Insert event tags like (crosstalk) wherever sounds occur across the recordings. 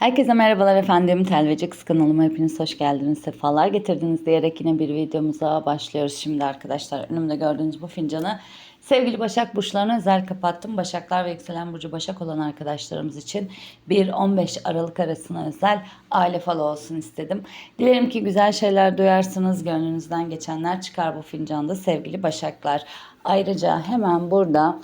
Herkese merhabalar efendim. Telveci Kız kanalıma hepiniz hoş geldiniz. Sefalar getirdiniz diyerek yine bir videomuza başlıyoruz. Şimdi arkadaşlar önümde gördüğünüz bu fincanı sevgili Başak Burçlarına özel kapattım. Başaklar ve yükselen burcu Başak olan arkadaşlarımız için 1-15 Aralık arasına özel aile falı olsun istedim. Dilerim ki güzel şeyler duyarsınız. Gönlünüzden geçenler çıkar bu fincanda sevgili Başaklar. Ayrıca hemen burada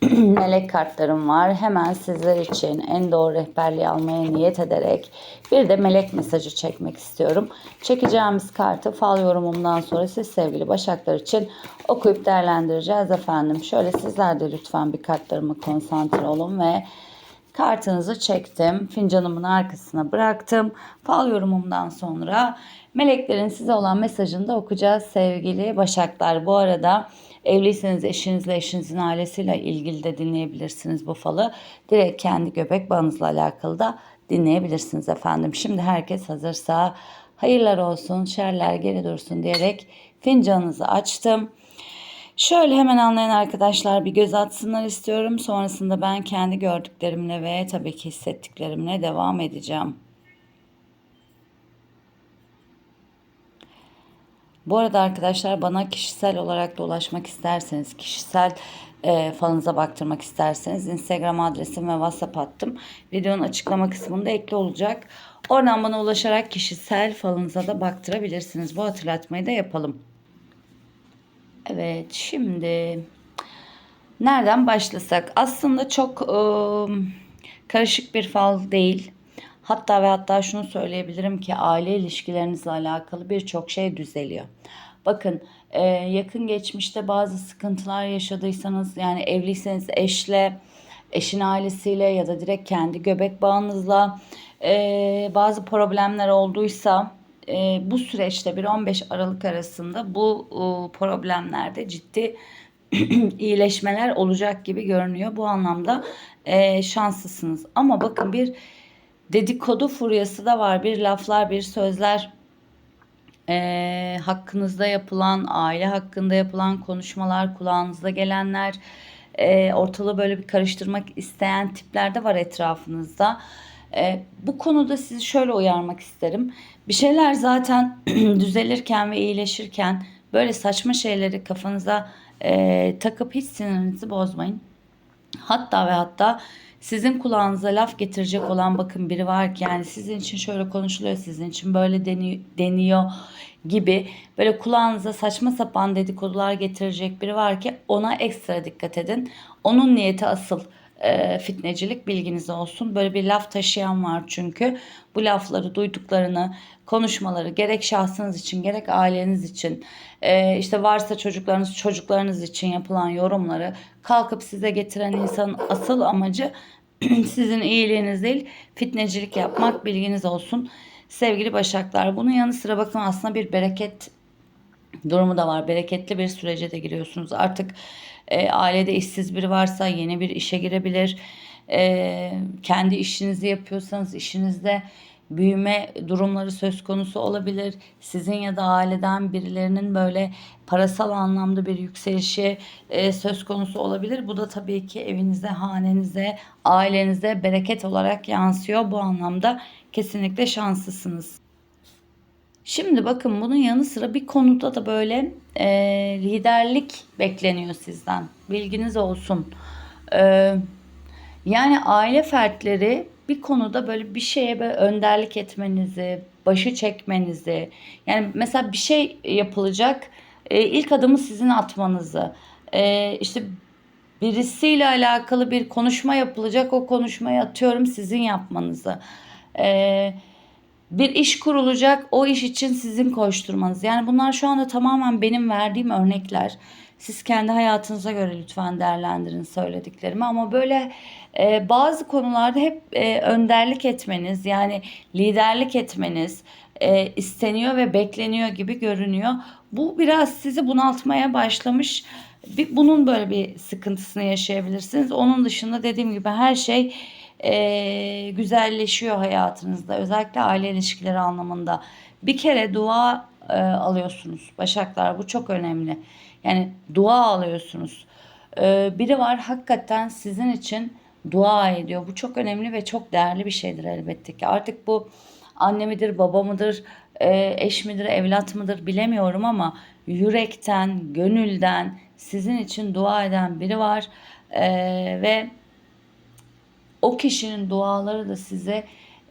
(clears throat) melek kartlarım var. Hemen sizler için en doğru rehberliği almaya niyet ederek bir de melek mesajı çekmek istiyorum. Çekeceğimiz kartı fal yorumumdan sonra siz sevgili başaklar için okuyup değerlendireceğiz efendim. Şöyle sizler de lütfen bir kartlarıma konsantre olun ve kartınızı çektim. Fincanımın arkasına bıraktım. Fal yorumumdan sonra meleklerin size olan mesajını da okuyacağız sevgili başaklar. Bu arada Evliyseniz eşinizle, eşinizin ailesiyle ilgili de dinleyebilirsiniz bu falı. Direkt kendi göbek bağınızla alakalı da dinleyebilirsiniz efendim. Şimdi herkes hazırsa hayırlar olsun, şerler geri dursun diyerek fincanınızı açtım. Şöyle hemen anlayan arkadaşlar bir göz atsınlar istiyorum. Sonrasında ben kendi gördüklerimle ve tabii ki hissettiklerimle devam edeceğim. Bu arada arkadaşlar bana kişisel olarak da ulaşmak isterseniz, kişisel e, falınıza baktırmak isterseniz Instagram adresim ve WhatsApp hattım videonun açıklama kısmında ekli olacak. Oradan bana ulaşarak kişisel falınıza da baktırabilirsiniz. Bu hatırlatmayı da yapalım. Evet şimdi nereden başlasak? Aslında çok e, karışık bir fal değil. Hatta ve hatta şunu söyleyebilirim ki aile ilişkilerinizle alakalı birçok şey düzeliyor. Bakın e, yakın geçmişte bazı sıkıntılar yaşadıysanız yani evliyseniz eşle, eşin ailesiyle ya da direkt kendi göbek bağınızla e, bazı problemler olduysa e, bu süreçte 1-15 Aralık arasında bu problemlerde ciddi (clears throat) iyileşmeler olacak gibi görünüyor. Bu anlamda şanslısınız. Ama bakın bir dedikodu furyası da var. Bir laflar, bir sözler e, hakkınızda yapılan, aile hakkında yapılan konuşmalar, kulağınızda gelenler, e, ortalığı böyle bir karıştırmak isteyen tipler de var etrafınızda. E, bu konuda sizi şöyle uyarmak isterim. Bir şeyler zaten (clears throat) düzelirken ve iyileşirken böyle saçma şeyleri kafanıza e, takıp hiç sinirinizi bozmayın. Hatta ve hatta sizin kulağınıza laf getirecek olan bakın biri var ki yani sizin için şöyle konuşuluyor sizin için böyle deniyor, deniyor gibi böyle kulağınıza saçma sapan dedikodular getirecek biri var ki ona ekstra dikkat edin. Onun niyeti asıl e, fitnecilik bilginiz olsun. Böyle bir laf taşıyan var çünkü. Bu lafları duyduklarını, konuşmaları gerek şahsınız için gerek aileniz için e, işte varsa çocuklarınız çocuklarınız için yapılan yorumları kalkıp size getiren insanın asıl amacı (clears throat) sizin iyiliğiniz değil fitnecilik yapmak bilginiz olsun. Sevgili Başaklar bunun yanı sıra bakın aslında bir bereket durumu da var. Bereketli bir sürece de giriyorsunuz. Artık e, ailede işsiz biri varsa yeni bir işe girebilir. E, kendi işinizi yapıyorsanız işinizde büyüme durumları söz konusu olabilir. Sizin ya da aileden birilerinin böyle parasal anlamda bir yükselişi e, söz konusu olabilir. Bu da tabii ki evinize, hanenize, ailenize bereket olarak yansıyor. Bu anlamda kesinlikle şanslısınız. Şimdi bakın bunun yanı sıra bir konuda da böyle e, liderlik bekleniyor sizden. Bilginiz olsun. E, yani aile fertleri bir konuda böyle bir şeye böyle önderlik etmenizi, başı çekmenizi. Yani mesela bir şey yapılacak, e, ilk adımı sizin atmanızı. E, işte birisiyle alakalı bir konuşma yapılacak, o konuşmayı atıyorum sizin yapmanızı. Eee bir iş kurulacak o iş için sizin koşturmanız. Yani bunlar şu anda tamamen benim verdiğim örnekler. Siz kendi hayatınıza göre lütfen değerlendirin söylediklerimi ama böyle e, bazı konularda hep e, önderlik etmeniz yani liderlik etmeniz e, isteniyor ve bekleniyor gibi görünüyor. Bu biraz sizi bunaltmaya başlamış. Bir, bunun böyle bir sıkıntısını yaşayabilirsiniz. Onun dışında dediğim gibi her şey e, güzelleşiyor hayatınızda. Özellikle aile ilişkileri anlamında. Bir kere dua e, alıyorsunuz. Başaklar bu çok önemli. Yani dua alıyorsunuz. E, biri var hakikaten sizin için dua ediyor. Bu çok önemli ve çok değerli bir şeydir elbette ki. Artık bu anne midir, baba mıdır, eş midir, evlat mıdır bilemiyorum ama yürekten, gönülden sizin için dua eden biri var. E, ve o kişinin duaları da size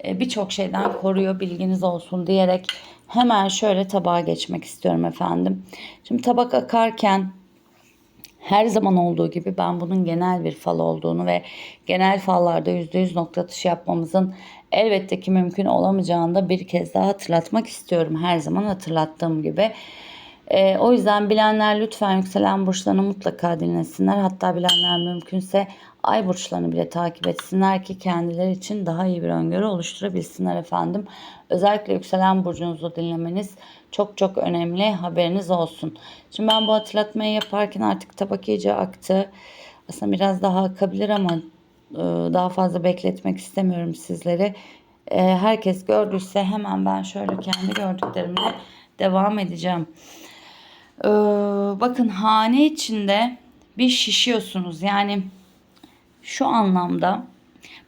e, birçok şeyden koruyor bilginiz olsun diyerek hemen şöyle tabağa geçmek istiyorum efendim. Şimdi tabak akarken her zaman olduğu gibi ben bunun genel bir fal olduğunu ve genel fallarda %100 nokta atışı yapmamızın elbette ki mümkün olamayacağını da bir kez daha hatırlatmak istiyorum. Her zaman hatırlattığım gibi. Ee, o yüzden bilenler lütfen yükselen burçlarını mutlaka dinlesinler. Hatta bilenler mümkünse ay burçlarını bile takip etsinler ki kendileri için daha iyi bir öngörü oluşturabilsinler efendim. Özellikle yükselen burcunuzu dinlemeniz çok çok önemli haberiniz olsun. Şimdi ben bu hatırlatmayı yaparken artık tabak iyice aktı. Aslında biraz daha akabilir ama e, daha fazla bekletmek istemiyorum sizleri. E, Herkes gördüyse hemen ben şöyle kendi gördüklerimle devam edeceğim. Ee, bakın hane içinde bir şişiyorsunuz. Yani şu anlamda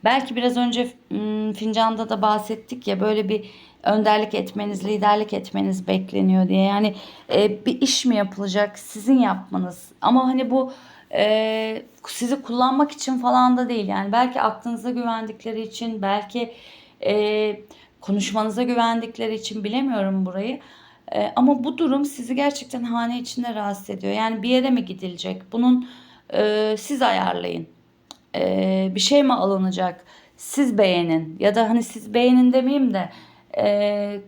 belki biraz önce hmm, fincanda da bahsettik ya böyle bir önderlik etmeniz, liderlik etmeniz bekleniyor diye. Yani e, bir iş mi yapılacak sizin yapmanız ama hani bu e, sizi kullanmak için falan da değil. Yani belki aklınıza güvendikleri için belki e, konuşmanıza güvendikleri için bilemiyorum burayı. E, ama bu durum sizi gerçekten hane içinde rahatsız ediyor. Yani bir yere mi gidilecek? Bunun e, siz ayarlayın. E, bir şey mi alınacak? Siz beğenin. Ya da hani siz beğenin demeyeyim de e,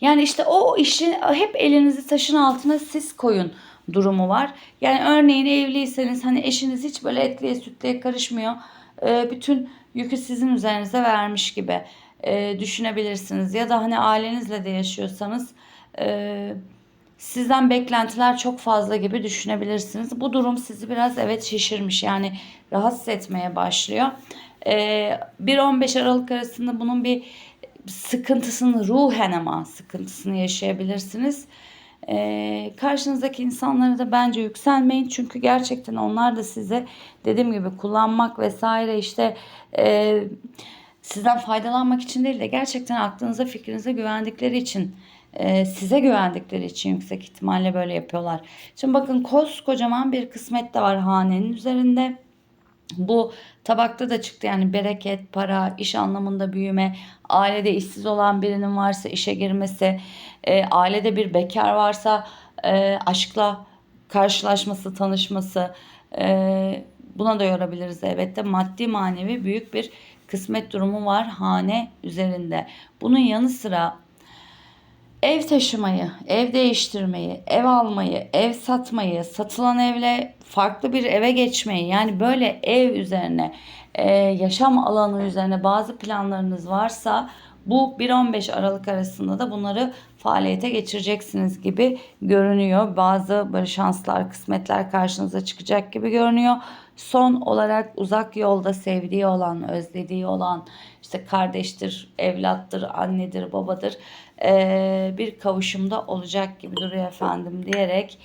yani işte o işi hep elinizi taşın altına siz koyun durumu var. Yani örneğin evliyseniz hani eşiniz hiç böyle etliye sütlüye karışmıyor. E, bütün yükü sizin üzerinize vermiş gibi e, düşünebilirsiniz. Ya da hani ailenizle de yaşıyorsanız e, sizden beklentiler çok fazla gibi düşünebilirsiniz. Bu durum sizi biraz evet şişirmiş yani rahatsız etmeye başlıyor. E, 1-15 Aralık arasında bunun bir sıkıntısını ruhen ama sıkıntısını yaşayabilirsiniz. Ee, karşınızdaki insanlara da bence yükselmeyin çünkü gerçekten onlar da size dediğim gibi kullanmak vesaire işte e, sizden faydalanmak için değil de gerçekten aklınıza fikrinize güvendikleri için e, size güvendikleri için yüksek ihtimalle böyle yapıyorlar. Şimdi bakın koskocaman bir kısmet de var hanenin üzerinde. Bu tabakta da çıktı yani bereket, para, iş anlamında büyüme, ailede işsiz olan birinin varsa işe girmesi, e, ailede bir bekar varsa e, aşkla karşılaşması, tanışması e, buna da yorabiliriz elbette. Maddi manevi büyük bir kısmet durumu var hane üzerinde. Bunun yanı sıra ev taşımayı, ev değiştirmeyi, ev almayı, ev satmayı, satılan evle farklı bir eve geçmeyi yani böyle ev üzerine, e, yaşam alanı üzerine bazı planlarınız varsa bu 1-15 Aralık arasında da bunları faaliyete geçireceksiniz gibi görünüyor. Bazı böyle şanslar, kısmetler karşınıza çıkacak gibi görünüyor. Son olarak uzak yolda sevdiği olan, özlediği olan işte kardeştir, evlattır, annedir, babadır ee, bir kavuşumda olacak gibi duruyor efendim diyerek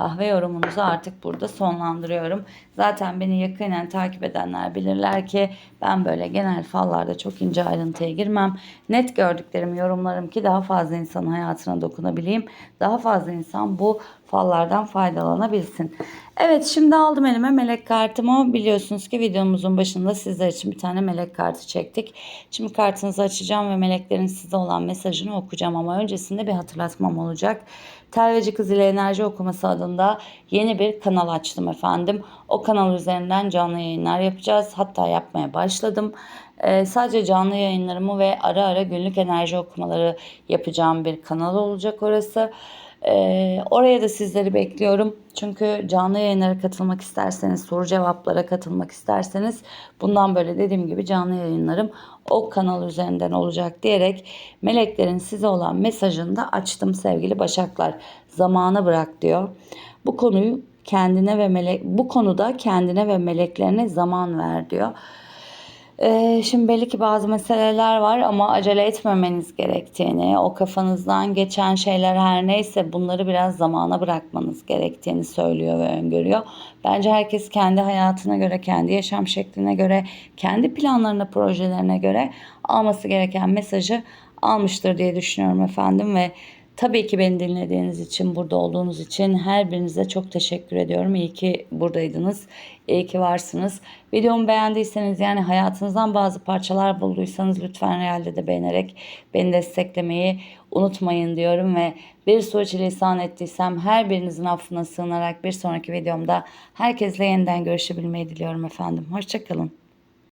kahve yorumunuzu artık burada sonlandırıyorum. Zaten beni yakinen takip edenler bilirler ki ben böyle genel fallarda çok ince ayrıntıya girmem. Net gördüklerim, yorumlarım ki daha fazla insanın hayatına dokunabileyim. Daha fazla insan bu fallardan faydalanabilsin. Evet şimdi aldım elime melek kartımı. Biliyorsunuz ki videomuzun başında sizler için bir tane melek kartı çektik. Şimdi kartınızı açacağım ve meleklerin size olan mesajını okuyacağım ama öncesinde bir hatırlatmam olacak. Telveci Kız ile Enerji Okuması adında yeni bir kanal açtım efendim. O kanal üzerinden canlı yayınlar yapacağız. Hatta yapmaya başladım. Ee, sadece canlı yayınlarımı ve ara ara günlük enerji okumaları yapacağım bir kanal olacak orası. Ee, oraya da sizleri bekliyorum. Çünkü canlı yayınlara katılmak isterseniz, soru cevaplara katılmak isterseniz bundan böyle dediğim gibi canlı yayınlarım o kanal üzerinden olacak diyerek meleklerin size olan mesajını da açtım sevgili Başaklar. Zamanı bırak diyor. Bu konuyu kendine ve melek bu konuda kendine ve meleklerine zaman ver diyor. Ee, şimdi belli ki bazı meseleler var ama acele etmemeniz gerektiğini, o kafanızdan geçen şeyler her neyse bunları biraz zamana bırakmanız gerektiğini söylüyor ve öngörüyor. Bence herkes kendi hayatına göre, kendi yaşam şekline göre, kendi planlarına, projelerine göre alması gereken mesajı almıştır diye düşünüyorum efendim ve Tabii ki beni dinlediğiniz için, burada olduğunuz için her birinize çok teşekkür ediyorum. İyi ki buradaydınız. İyi ki varsınız. Videomu beğendiyseniz yani hayatınızdan bazı parçalar bulduysanız lütfen realde de beğenerek beni desteklemeyi unutmayın diyorum ve bir suçilisan ettiysem her birinizin affına sığınarak bir sonraki videomda herkesle yeniden görüşebilmeyi diliyorum efendim. Hoşçakalın.